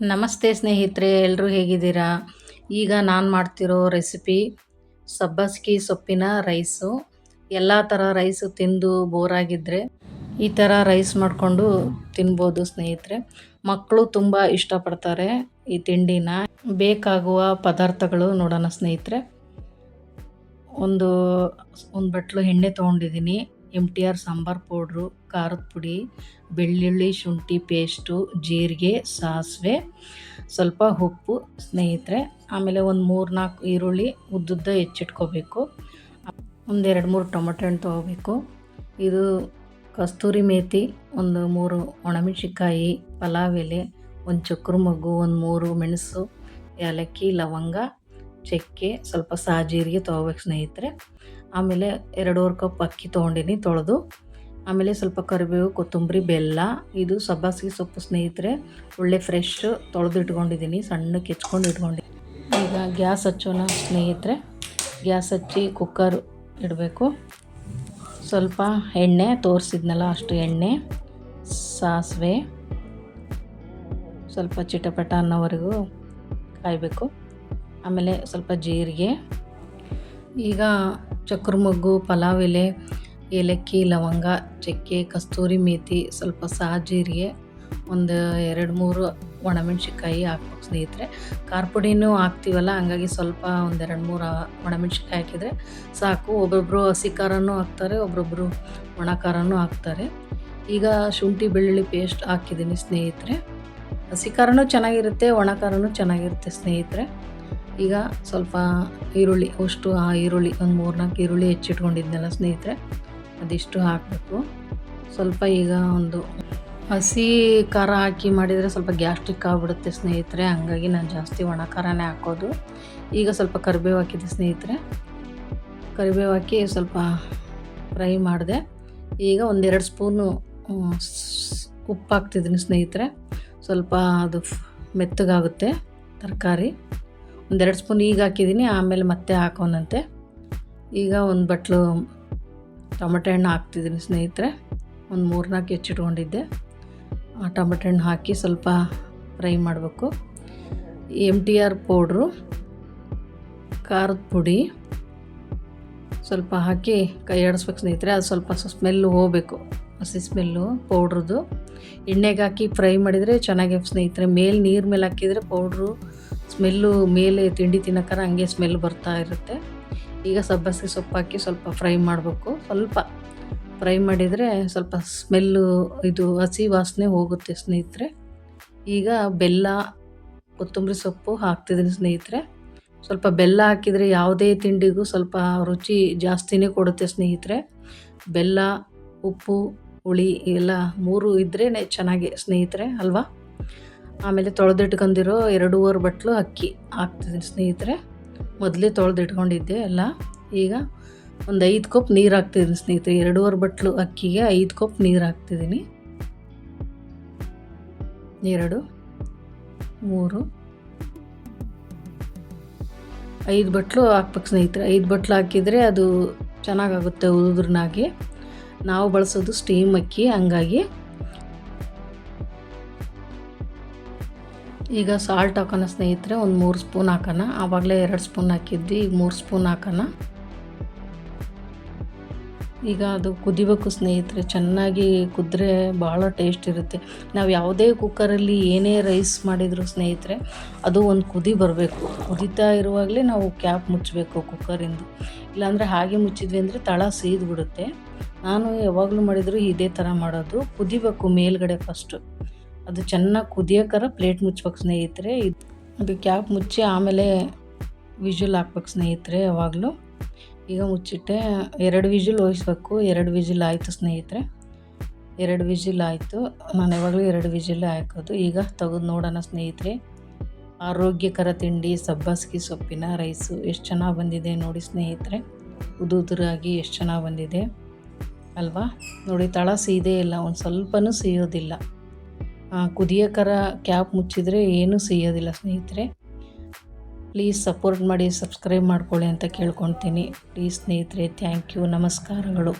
ನಮಸ್ತೆ ಸ್ನೇಹಿತರೆ ಎಲ್ಲರೂ ಹೇಗಿದ್ದೀರಾ? ಈಗ ನಾನು ಮಾಡ್ತಿರೋ ರೆಸಿಪಿ ಸಬ್ಬಸ್ಗಿ ಸೊಪ್ಪಿನ ರೈಸು. ಎಲ್ಲ ಥರ ರೈಸು ತಿಂದು ಬೋರಾಗಿದ್ದರೆ ಈ ಥರ ರೈಸ್ ಮಾಡಿಕೊಂಡು ತಿನ್ಬೋದು ಸ್ನೇಹಿತರೆ. ಮಕ್ಕಳು ತುಂಬ ಇಷ್ಟಪಡ್ತಾರೆ ಈ ತಿಂಡಿನ. ಬೇಕಾಗುವ ಪದಾರ್ಥಗಳು ನೋಡೋಣ ಸ್ನೇಹಿತರೆ. ಒಂದು ಒಂದು ಬಟ್ಲು ಎಣ್ಣೆ ತೊಗೊಂಡಿದ್ದೀನಿ. M T R sambar powder, ಖಾರದ ಪುಡಿ, ಬೆಳ್ಳುಳ್ಳಿ ಶುಂಠಿ ಪೇಸ್ಟು, ಜೀರಿಗೆ, ಸಾಸಿವೆ, ಸ್ವಲ್ಪ ಉಪ್ಪು ಸ್ನೇಹಿತರೆ. ಆಮೇಲೆ ಒಂದು ಮೂರು ನಾಲ್ಕು ಈರುಳ್ಳಿ ಉದ್ದುದ್ದ ಹೆಚ್ಚಿಟ್ಕೋಬೇಕು. ಒಂದೆರಡು ಮೂರು ಟೊಮೆಟೊ ಹಣ್ಣು ತೊಗೋಬೇಕು. ಇದು ಕಸ್ತೂರಿ ಮೇಥಿ ಒಂದು ಮೂರು ಒಣಮೆಣ್ಸಿನ್ಕಾಯಿ, ಪಲಾವ್ ಎಲೆ, ಒಂದು ಚಕ್ರ ಮಗ್ಗು, ಒಂದು ಮೂರು ಮೆಣಸು, ಏಲಕ್ಕಿ, ಲವಂಗ, ಚಕ್ಕೆ, ಸ್ವಲ್ಪ ಸಾಜೀರಿಗೆ ತೊಗೋಬೇಕು ಸ್ನೇಹಿತರೆ. ಆಮೇಲೆ ಎರಡೂವರೆ ಕಪ್ ಅಕ್ಕಿ ತೊಗೊಂಡಿನಿ ತೊಳೆದು. ಆಮೇಲೆ ಸ್ವಲ್ಪ ಕರಿಬೇವು, ಕೊತ್ತಂಬರಿ, ಬೆಲ್ಲ, ಇದು ಸಬ್ಬಾಸಿಗೆ ಸೊಪ್ಪು ಸ್ನೇಹಿತರೆ, ಒಳ್ಳೆ ಫ್ರೆಶ್ ತೊಳೆದು ಇಟ್ಕೊಂಡಿದ್ದೀನಿ ಸಣ್ಣಕ್ಕೆ ಹೆಚ್ಕೊಂಡು ಇಟ್ಕೊಂಡಿದ್ದೀನಿ ಈಗ ಗ್ಯಾಸ್ ಹಚ್ಚೋಣ ಸ್ನೇಹಿತರೆ. ಗ್ಯಾಸ್ ಹಚ್ಚಿ ಕುಕ್ಕರ್ ಇಡಬೇಕು. ಸ್ವಲ್ಪ ಎಣ್ಣೆ ತೋರಿಸಿದ್ನಲ್ಲ ಅಷ್ಟು ಎಣ್ಣೆ, ಸಾಸಿವೆ, ಸ್ವಲ್ಪ ಚಿಟಪಟ ಅನ್ನೋವರೆಗೂ ಕಾಯಬೇಕು. ಆಮೇಲೆ ಸ್ವಲ್ಪ ಜೀರಿಗೆ. ಈಗ ಚಕ್ರ ಮೊಗ್ಗು ಪಲಾವ್ ಎಲೆ, ಏಲಕ್ಕಿ, ಲವಂಗ, ಚಕ್ಕೆ, ಕಸ್ತೂರಿ ಮೇಥಿ ಸ್ವಲ್ಪ ಸಾಜೀರಿಗೆ ಒಂದು ಎರಡು ಮೂರು ಒಣಮೆಣ್ಸಿಕಾಯಿ ಹಾಕ್ಬೇಕು ಸ್ನೇಹಿತರೆ. ಖಾರ ಪುಡಿನೂ ಹಾಕ್ತೀವಲ್ಲ, ಹಂಗಾಗಿ ಸ್ವಲ್ಪ ಒಂದೆರಡು ಮೂರು ಒಣಮೆಣ್ಸಿಕಾಯಿ ಹಾಕಿದರೆ ಸಾಕು. ಒಬ್ಬೊಬ್ಬರು ಹಸಿ ಖಾರನೂ ಹಾಕ್ತಾರೆ ಒಬ್ಬೊಬ್ಬರು ಒಣ ಖಾರನೂ ಹಾಕ್ತಾರೆ. ಈಗ ಶುಂಠಿ, ಬೆಳ್ಳುಳ್ಳಿ ಪೇಸ್ಟ್ ಹಾಕಿದ್ದೀನಿ ಸ್ನೇಹಿತರೆ. ಹಸಿ ಖಾರನೂ ಚೆನ್ನಾಗಿರುತ್ತೆ, ಒಣ ಖಾರನೂ ಚೆನ್ನಾಗಿರುತ್ತೆ ಸ್ನೇಹಿತರೆ. ಈಗ ಸ್ವಲ್ಪ ಈರುಳ್ಳಿ, ಅಷ್ಟು ಆ ಈರುಳ್ಳಿ, ಒಂದು ಮೂರು ನಾಲ್ಕು ಈರುಳ್ಳಿ ಹೆಚ್ಚಿಟ್ಕೊಂಡಿದ್ನಲ್ಲ ಸ್ನೇಹಿತರೆ, ಅದಿಷ್ಟು ಹಾಕಬೇಕು. ಸ್ವಲ್ಪ ಈಗ ಒಂದು ಹಸಿ ಖಾರ ಹಾಕಿ ಮಾಡಿದರೆ ಸ್ವಲ್ಪ ಗ್ಯಾಸ್ಟ್ರಿಕ್ ಆಗಿಬಿಡುತ್ತೆ ಸ್ನೇಹಿತರೆ, ಹಂಗಾಗಿ ನಾನು ಜಾಸ್ತಿ ಒಣ ಖಾರನೇ ಹಾಕೋದು. ಈಗ ಸ್ವಲ್ಪ ಕರಿಬೇವು ಹಾಕಿದ್ದೆ ಸ್ನೇಹಿತರೆ. ಕರಿಬೇವು ಹಾಕಿ ಸ್ವಲ್ಪ ಫ್ರೈ ಮಾಡಿದೆ. ಈಗ ಒಂದೆರಡು ಸ್ಪೂನು ಉಪ್ಪು ಹಾಕ್ತಿದ್ದೀನಿ ಸ್ನೇಹಿತರೆ. ಸ್ವಲ್ಪ ಅದು ಮೆತ್ತಗಾಗುತ್ತೆ, ತರಕಾರಿ. ಒಂದೆರಡು ಸ್ಪೂನ್ ಈಗ ಹಾಕಿದ್ದೀನಿ, ಆಮೇಲೆ ಮತ್ತೆ ಹಾಕೋನಂತೆ ಈಗ ಒಂದು ಬಟ್ಲು, ಟೊಮೆಟೊ ಹಣ್ಣು ಹಾಕ್ತಿದ್ದೀನಿ ಸ್ನೇಹಿತರೆ. ಒಂದು ಮೂರು ನಾಲ್ಕು ಹೆಚ್ಚಿಟ್ಕೊಂಡಿದ್ದೆ ಆ ಟೊಮೆಟೊ ಹಣ್ಣು ಹಾಕಿ ಸ್ವಲ್ಪ ಫ್ರೈ ಮಾಡಬೇಕು. ಎಂ ಟಿ ಆರ್ ಪೌಡ್ರು, ಖಾರದ ಪುಡಿ, ಸ್ವಲ್ಪ ಹಾಕಿ ಕೈ ಆಡಿಸ್ಬೇಕು ಸ್ನೇಹಿತರೆ. ಅದು ಸ್ವಲ್ಪ ಸ್ಮೆಲ್ಲು ಹೋಗಬೇಕು. ಹಸಿ ಸ್ಮೆಲ್ಲು ಪೌಡ್ರದ್ದು ಎಣ್ಣೆಗೆ ಹಾಕಿ ಫ್ರೈ ಮಾಡಿದರೆ ಚೆನ್ನಾಗಿ ಸ್ನೇಹಿತರೆ. ಮೇಲೆ ನೀರು ಮೇಲೆ ಹಾಕಿದರೆ ಪೌಡ್ರು ಸ್ಮೆಲ್ಲು ಮೇಲೆ ತಿಂಡಿ ತಿನ್ನೋಕ್ಕಾರ ಹಂಗೆ ಸ್ಮೆಲ್ ಬರ್ತಾ ಇರುತ್ತೆ. ಈಗ ಸಬ್ಬಸಿಗೆ ಸೊಪ್ಪು ಹಾಕಿ ಸ್ವಲ್ಪ ಫ್ರೈ ಮಾಡಬೇಕು. ಸ್ವಲ್ಪ ಫ್ರೈ ಮಾಡಿದರೆ ಸ್ವಲ್ಪ ಸ್ಮೆಲ್ಲು ಇದು ಹಸಿ ವಾಸನೆ ಹೋಗುತ್ತೆ ಸ್ನೇಹಿತರೆ. ಈಗ ಬೆಲ್ಲ, ಕೊತ್ತಂಬರಿ ಸೊಪ್ಪು ಹಾಕ್ತಿದ್ದೀನಿ ಸ್ನೇಹಿತರೆ. ಸ್ವಲ್ಪ ಬೆಲ್ಲ ಹಾಕಿದರೆ ಯಾವುದೇ ತಿಂಡಿಗೂ ಸ್ವಲ್ಪ ರುಚಿ ಜಾಸ್ತಿನೇ ಕೊಡುತ್ತೆ ಸ್ನೇಹಿತರೆ. ಬೆಲ್ಲ, ಉಪ್ಪು, ಹುಳಿ ಎಲ್ಲ ಮೂರು ಇದ್ರೇ ಚೆನ್ನಾಗಿ ಸ್ನೇಹಿತರೆ, ಅಲ್ವಾ? ಆಮೇಲೆ ತೊಳೆದಿಟ್ಕೊಂಡಿರೋ ಎರಡೂವರೆ ಬಟ್ಲು ಅಕ್ಕಿ ಹಾಕ್ತಿದ್ದೀನಿ ಸ್ನೇಹಿತರೆ. ಮೊದಲೇ ತೊಳೆದಿಟ್ಕೊಂಡಿದ್ದೆ ಎಲ್ಲ. ಈಗ ಒಂದು ಐದು ಕಪ್ ನೀರು ಹಾಕ್ತಿದ್ದೀನಿ ಸ್ನೇಹಿತರೆ. ಎರಡೂವರೆ ಬಟ್ಲು ಅಕ್ಕಿಗೆ ಐದು ಕಪ್ ನೀರು ಹಾಕ್ತಿದ್ದೀನಿ. ಎರಡು, ಮೂರು, ಐದು ಬಟ್ಲು ಹಾಕ್ಬೇಕು ಸ್ನೇಹಿತರೆ. ಐದು ಬಟ್ಲು ಹಾಕಿದರೆ ಅದು ಚೆನ್ನಾಗಾಗುತ್ತೆ ಉದ್ರನಾಗಿ. ನಾವು ಬಳಸೋದು ಸ್ಟೀಮ್ ಅಕ್ಕಿ, ಹಂಗಾಗಿ ಈಗ ಸಾಲ್ಟ್ ಹಾಕೋಣ ಸ್ನೇಹಿತರೆ, ಒಂದು ಮೂರು ಸ್ಪೂನ್ ಹಾಕೋಣ. ಆವಾಗಲೇ ಎರಡು ಸ್ಪೂನ್ ಹಾಕಿದ್ವಿ, ಈಗ ಮೂರು ಸ್ಪೂನ್ ಹಾಕೋಣ. ಈಗ ಅದು ಕುದಿಬೇಕು ಸ್ನೇಹಿತರೆ, ಚೆನ್ನಾಗಿ ಕುದ್ರೆ ಭಾಳ ಟೇಸ್ಟ್ ಇರುತ್ತೆ. ನಾವು ಯಾವುದೇ ಕುಕ್ಕರಲ್ಲಿ ಏನೇ ರೈಸ್ ಮಾಡಿದರೂ ಸ್ನೇಹಿತರೆ, ಅದು ಒಂದು ಕುದಿ ಬರಬೇಕು. ಕುದಿತಾ ಇರುವಾಗಲೇ ನಾವು ಕ್ಯಾಪ್ ಮುಚ್ಚಬೇಕು ಕುಕ್ಕರಿಂದ ಇಲ್ಲಾಂದರೆ ಹಾಗೆ ಮುಚ್ಚಿದ್ವಿ ಅಂದರೆ ತಳ ಸೀದ್ಬಿಡುತ್ತೆ. ನಾನು ಯಾವಾಗಲೂ ಮಾಡಿದರೂ ಇದೇ ಥರ ಮಾಡೋದು. ಕುದಿಬೇಕು ಮೇಲ್ಗಡೆ ಫಸ್ಟು ಅದು ಚೆನ್ನಾಗಿ ಕುದಿಯೋಕ್ಕಾರ ಪ್ಲೇಟ್ ಮುಚ್ಬೇಕು ಸ್ನೇಹಿತರೆ. ಇದು ಕ್ಯಾಪ್ ಮುಚ್ಚಿ ಆಮೇಲೆ ವಿಜುಲ್ ಹಾಕ್ಬೇಕು ಸ್ನೇಹಿತರೆ ಯಾವಾಗಲೂ. ಈಗ ಮುಚ್ಚಿಟ್ಟೆ ಎರಡು ವಿಜುಲ್ ಹೋಯಿಸ್ಬೇಕು ಎರಡು ವಿಜಿಲ್ ಆಯಿತು ಸ್ನೇಹಿತರೆ. ಎರಡು ವಿಜಿಲ್ ಆಯಿತು, ನಾನು ಯಾವಾಗಲೂ ಎರಡು ವಿಜಿಲ್ ಹಾಕೋದು. ಈಗ ತೆಗೆದು ನೋಡೋಣ ಸ್ನೇಹಿತರೆ. ಆರೋಗ್ಯಕರ ತಿಂಡಿ, ಸಬ್ಬಸ್ಗಿ ಸೊಪ್ಪಿನ ರೈಸು, ಎಷ್ಟು ಚೆನ್ನಾಗಿ ಬಂದಿದೆ ನೋಡಿ ಸ್ನೇಹಿತರೆ. ಉದು ಉದುರಾಗಿ ಎಷ್ಟು ಚೆನ್ನಾಗಿ ಬಂದಿದೆ. ಅಲ್ವಾ? ನೋಡಿ, ತಳ ಸೀದೇ ಇಲ್ಲ, ಒಂದು ಸ್ವಲ್ಪನೂ ಸಿಯೋದಿಲ್ಲ. ಕುದಿಯೋಕರ ಕ್ಯಾಪ್ ಮುಚ್ಚಿದರೆ ಏನೂ ಸಿಗೋದಿಲ್ಲ ಸ್ನೇಹಿತರೆ. ಪ್ಲೀಸ್ ಸಪೋರ್ಟ್ ಮಾಡಿ ಸಬ್ಸ್ಕ್ರೈಬ್ ಮಾಡ್ಕೊಳ್ಳಿ ಅಂತ ಕೇಳ್ಕೊತೀನಿ ಪ್ಲೀಸ್ ಸ್ನೇಹಿತರೆ ಥ್ಯಾಂಕ್ ಯು ನಮಸ್ಕಾರಗಳು.